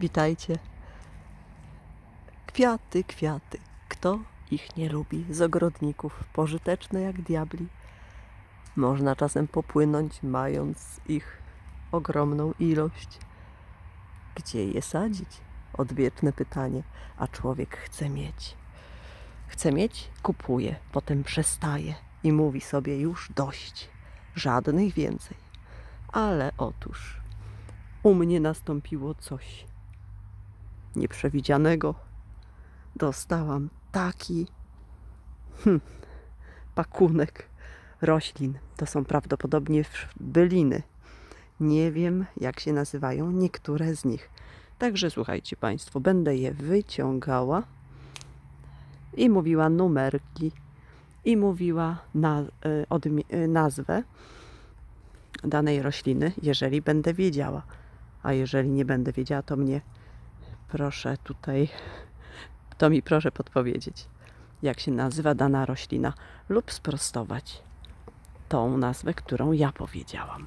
Witajcie. Kwiaty, kwiaty. Kto ich nie lubi? Z ogrodników. Pożyteczne jak diabli. Można czasem popłynąć, mając ich ogromną ilość. Gdzie je sadzić? Odwieczne pytanie. A człowiek chce mieć. Chce mieć, kupuje, potem przestaje i mówi sobie już dość. Żadnych więcej. Ale otóż u mnie nastąpiło coś nieprzewidzianego. Dostałam taki hm, pakunek roślin. To są prawdopodobnie byliny. Nie wiem, jak się nazywają niektóre z nich. Także słuchajcie Państwo, będę je wyciągała i mówiła numerki i mówiła na, y, odmi- y, nazwę danej rośliny, jeżeli będę wiedziała. A jeżeli nie będę wiedziała, to mnie proszę tutaj, to mi proszę podpowiedzieć, jak się nazywa dana roślina lub sprostować tą nazwę, którą ja powiedziałam.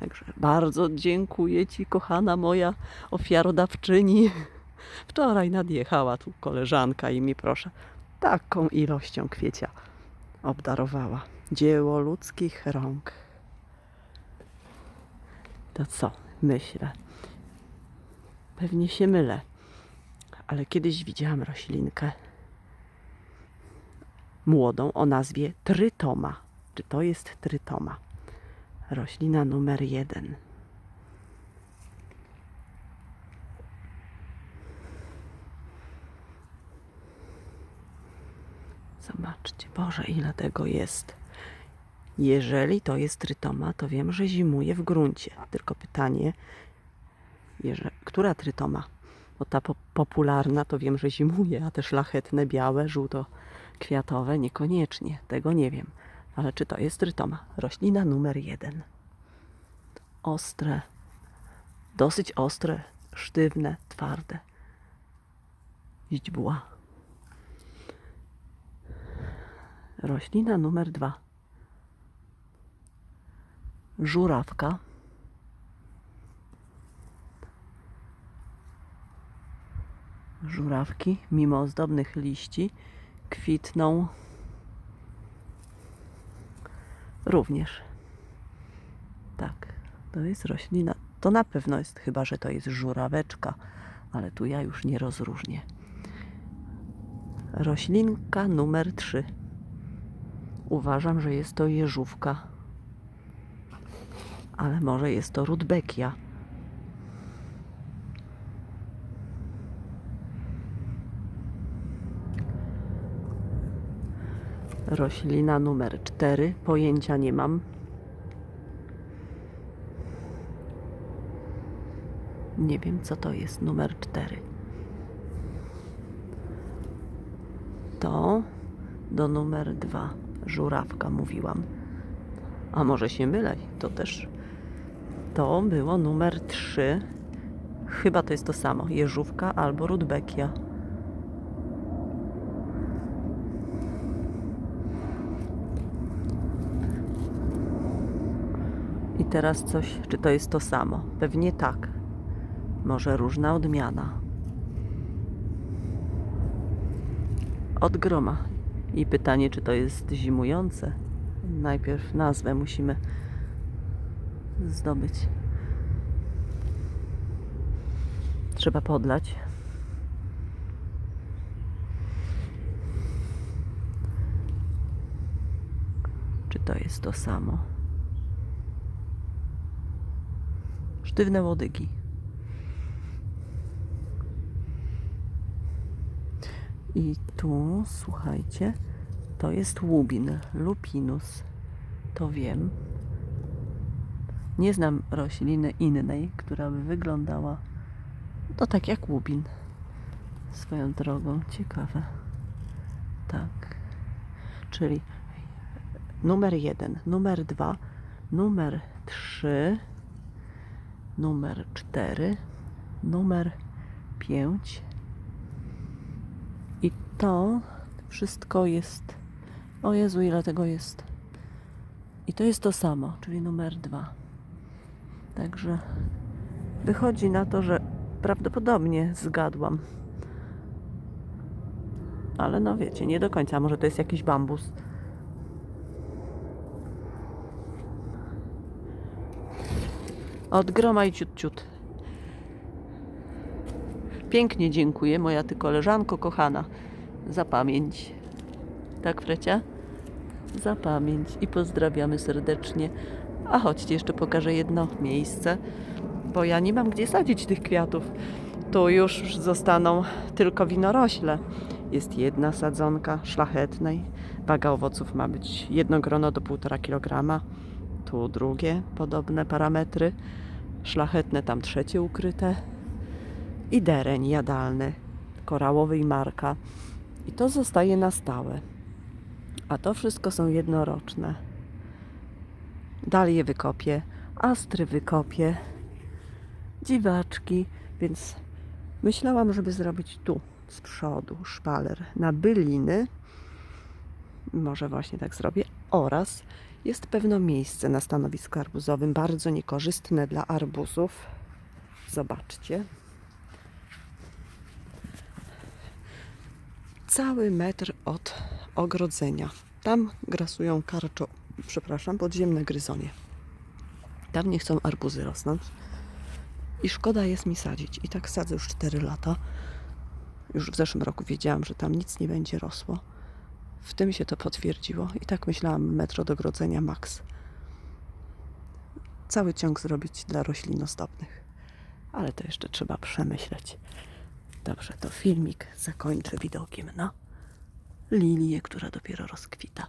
Także bardzo dziękuję Ci, kochana moja ofiarodawczyni. Wczoraj nadjechała tu koleżanka i mi proszę taką ilością kwiecia obdarowała. Dzieło ludzkich rąk. To co? Myślę. Pewnie się mylę, ale kiedyś widziałam roślinkę młodą o nazwie trytoma. Czy to jest trytoma? Roślina numer jeden. Zobaczcie, Boże, ile tego jest. Jeżeli to jest trytoma, to wiem, że zimuje w gruncie. Tylko pytanie, Jeże, która trytoma? Bo ta po, popularna to wiem, że zimuje, a te szlachetne, białe, żółto-kwiatowe niekoniecznie. Tego nie wiem. Ale czy to jest trytoma? Roślina numer jeden. Ostre, dosyć ostre, sztywne, twarde. Źdźbła. Roślina numer dwa. Żurawka. Żurawki, mimo ozdobnych liści, kwitną również. Tak, to jest roślina. To na pewno jest, chyba że to jest żuraweczka, ale tu ja już nie rozróżnię. Roślinka numer 3. Uważam, że jest to jeżówka, ale może jest to rudbekia. Roślina numer 4. Pojęcia nie mam. Nie wiem, co to jest numer 4. To do numer 2. Żurawka mówiłam. A może się mylę? To też. To było numer 3. Chyba to jest to samo. Jeżówka albo rudbekia. I teraz coś, czy to jest to samo? Pewnie tak. Może różna odmiana. Od groma. I pytanie, czy to jest zimujące? Najpierw nazwę musimy zdobyć. Trzeba podlać. Czy to jest to samo? Sztywne łodygi. I tu, słuchajcie, to jest łubin, lupinus. To wiem. Nie znam rośliny innej, która by wyglądała to tak jak łubin. Swoją drogą, ciekawe. Tak. Czyli numer jeden, numer dwa, numer trzy, numer cztery, numer pięć. I to wszystko jest. O Jezu, ile tego jest. I to jest to samo, czyli numer dwa. Także wychodzi na to, że prawdopodobnie zgadłam. Ale no wiecie, nie do końca. Może to jest jakiś bambus. Od groma i ciut ciut. Pięknie dziękuję, moja ty koleżanko kochana, za pamięć. Tak, Frecia? Za pamięć i pozdrawiamy serdecznie. A chodźcie, jeszcze pokażę jedno miejsce, bo ja nie mam gdzie sadzić tych kwiatów. Tu już zostaną tylko winorośle. Jest jedna sadzonka szlachetnej. Waga owoców ma być jedno grono do 1,5 kg. Tu drugie, podobne parametry. Szlachetne tam trzecie ukryte. I dereń jadalny, korałowy i marka. I to zostaje na stałe. A to wszystko są jednoroczne. Dalie wykopię, astry wykopię, dziwaczki, więc myślałam, żeby zrobić tu z przodu szpaler na byliny. Może właśnie tak zrobię. Oraz jest pewno miejsce na stanowisku arbuzowym, bardzo niekorzystne dla arbuzów. Zobaczcie. Cały metr od ogrodzenia. Tam grasują karczo, przepraszam, podziemne gryzonie. Tam nie chcą arbuzy rosnąć. I szkoda jest mi sadzić. I tak sadzę już 4 lata. Już w zeszłym roku wiedziałam, że tam nic nie będzie rosło. W tym się to potwierdziło. I tak myślałam, metr od ogrodzenia max. Cały ciąg zrobić dla roślin ozdobnych. Ale to jeszcze trzeba przemyśleć. Dobrze, to filmik zakończę widokiem na lilię, która dopiero rozkwita.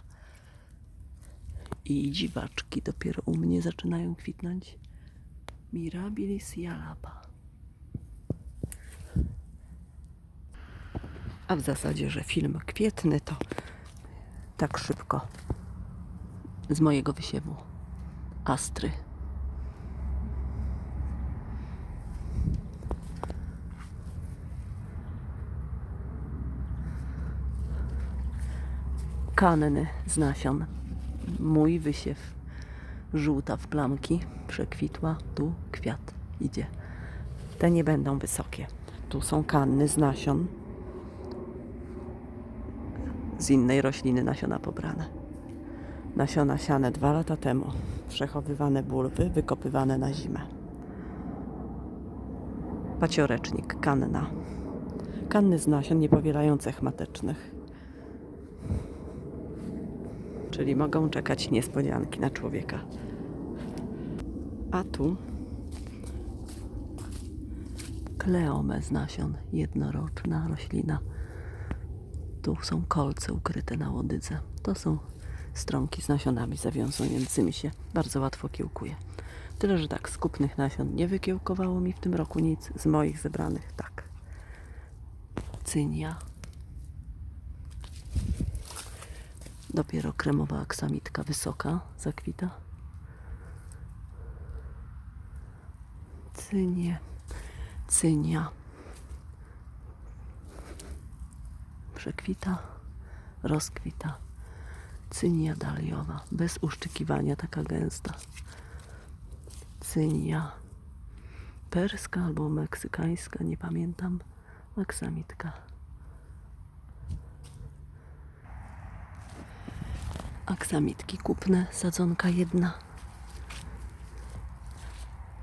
I dziwaczki dopiero u mnie zaczynają kwitnąć. Mirabilis jalapa. A w zasadzie, że film kwietny to tak szybko z mojego wysiewu astry. Kanny z nasion. Mój wysiew. Żółta w plamki. Przekwitła. Tu kwiat idzie. Te nie będą wysokie. Tu są kanny z nasion. Z innej rośliny nasiona pobrane. Nasiona siane dwa lata temu. Przechowywane bulwy, wykopywane na zimę. Paciorecznik, kanna. Kanny z nasion nie powielają cech matecznych. Czyli mogą czekać niespodzianki na człowieka. A tu kleome z nasion, jednoroczna roślina. Tu są kolce ukryte na łodydze. To są stronki z nasionami zawiązującymi się. Bardzo łatwo kiełkuje. Tyle, że tak, z kupnych nasion nie wykiełkowało mi w tym roku nic. Z moich zebranych tak. Cynia. Dopiero kremowa aksamitka wysoka zakwita. Cynie, cynia. Przekwita, rozkwita. Cynia daliowa, bez uszczykiwania, taka gęsta. Cynia perska albo meksykańska, nie pamiętam. Aksamitka. Aksamitki kupne, sadzonka jedna.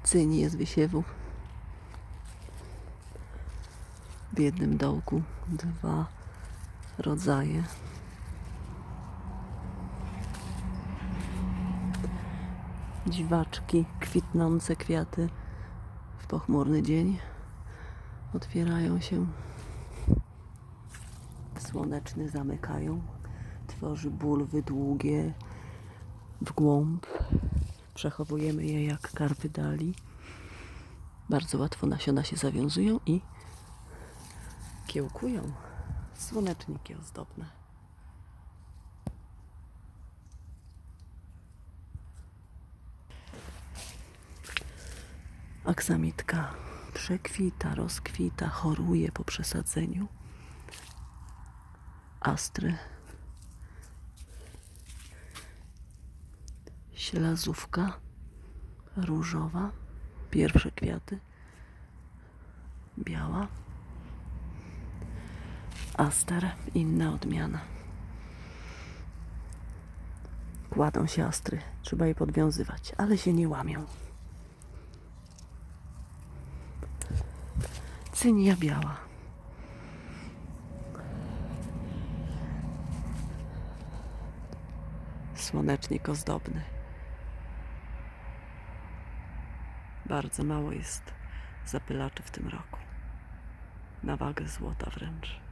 Cynie z wysiewu. W jednym dołku dwa rodzaje. Dziwaczki, kwitnące kwiaty w pochmurny dzień otwierają się. Słoneczny zamykają tworzy bulwy długie w głąb. Przechowujemy je jak karpy dali. Bardzo łatwo nasiona się zawiązują i kiełkują. Słoneczniki ozdobne. Aksamitka przekwita, rozkwita, choruje po przesadzeniu. Astry ślazówka różowa, pierwsze kwiaty. biała. Aster, inna odmiana. Kładą się astry, trzeba je podwiązywać, ale się nie łamią. Cynia biała. Słonecznik ozdobny. Bardzo mało jest zapylaczy w tym roku. Na wagę złota wręcz.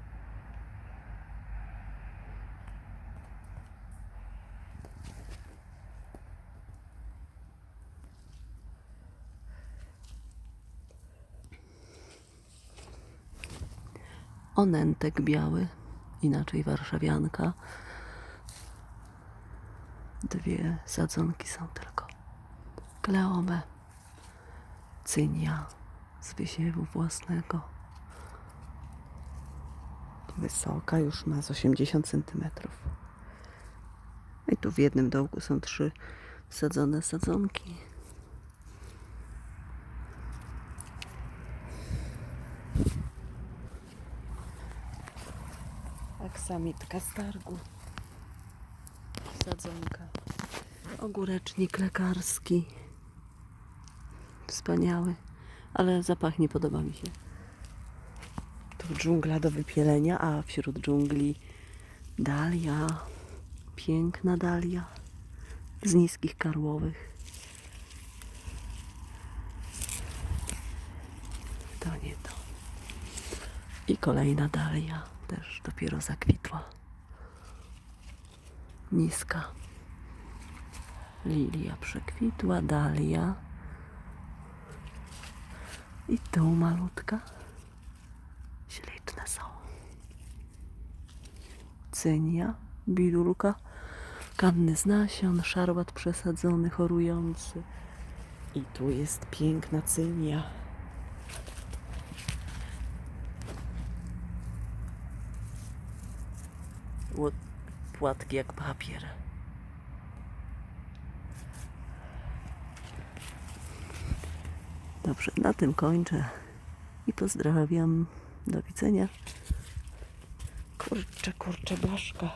Onentek biały, inaczej warszawianka. Dwie sadzonki są tylko. Kleome, cynia z wysiewu własnego. Wysoka już ma z 80 cm. I tu w jednym dołku są trzy sadzone sadzonki. Aksamitka z targu. Sadzonka. Ogórecznik lekarski. Wspaniały, ale zapach nie podoba mi się. Tu dżungla do wypielenia, a wśród dżungli dalia. Piękna dalia z niskich karłowych. To nie to. I kolejna dalia też dopiero zakwitła. Niska. Lilia przekwitła, dalia. I tu malutka. Śliczne są. Cynia, bidulka, kanny z nasion, szarłat przesadzony, chorujący. I tu jest piękna cynia. Płatki jak papier. Dobrze, na tym kończę i pozdrawiam. Do widzenia. Kurczę, kurczę, blaszka.